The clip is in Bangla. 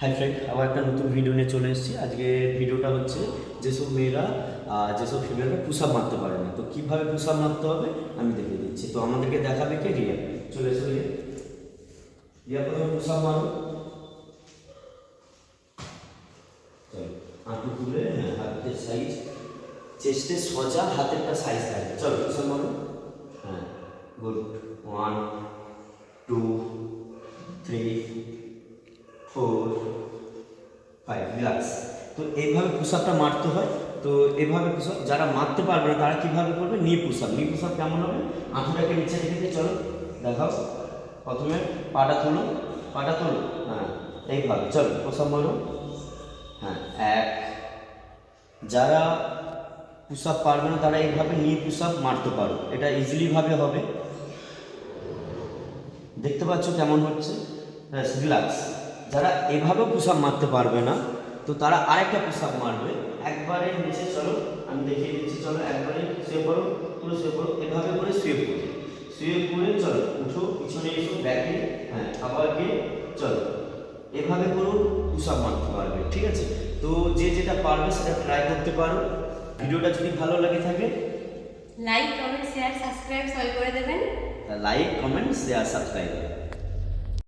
হাই ফ্রেন্ড আবার একটা নতুন ভিডিও নিয়ে চলে এসেছি। আজকে ভিডিওটা হচ্ছে যেসব মেয়েরা যেসব ফিমেলরা আপ মারতে পারে না। তো কীভাবে আপ মারতে হবে আমি দেখিয়ে দিচ্ছি। তো আমাদেরকে দেখাবে কে? রিয়া। চলে এসো রিয়া। রিয়া, প্রথমে আপ মারো। হাঁটু তুলে হ্যাঁ হাতের সাইজ চেস্টের সোজা, হাতেরটা সাইজ থাকে চলো আপ মারো। হ্যাঁ good one two three five relax তো এইভাবে পুশ আপটা মারতে হয়। তো এইভাবে পুশ আপ যারা মারতে পারবে না, তারা কীভাবে করবে? নি পুশ আপ নি কেমন হবে? আঁঠুটাকে নিচে রেখে দিয়ে চলো। দেখাও। প্রথমে পাটা তোলো। পাটা তোলো। হ্যাঁ এইভাবে। চলো পুশ আপ মারো। হ্যাঁ এক। যারা পুশ আপ পারবে না, তারা এইভাবে নি পুশ আপ মারতে পারো। এটা ইজিলিভাবে হবে। দেখতে পাচ্ছ কেমন হচ্ছে? রিল্যাক্স যারা এভাবে পুশ আপ মারতে পারবে না তো তারা আরেকটা পুশ আপ মারবে। একবারে নিচে চলো আমি দেখিয়ে দিচ্ছি চলো একবারে শুয়ে পড়ো পুরো শুয়ে পড়ো এভাবে করে শুয়ে পড়ো শুয়ে পড়ে চলো উঠো পিছনে এসো ব্যাকে হ্যাঁ আবার গিয়ে চলো। এভাবে করো পুশ আপ মারতে পারবে ঠিক আছে? তো যে যেটা পারবে সেটা ট্রাই করতে পারো। ভিডিওটা যদি ভালো লাগে থাকে লাইক কমেন্ট শেয়ার সাবস্ক্রাইব সবাই করে দেবেন। Like comment share subscribe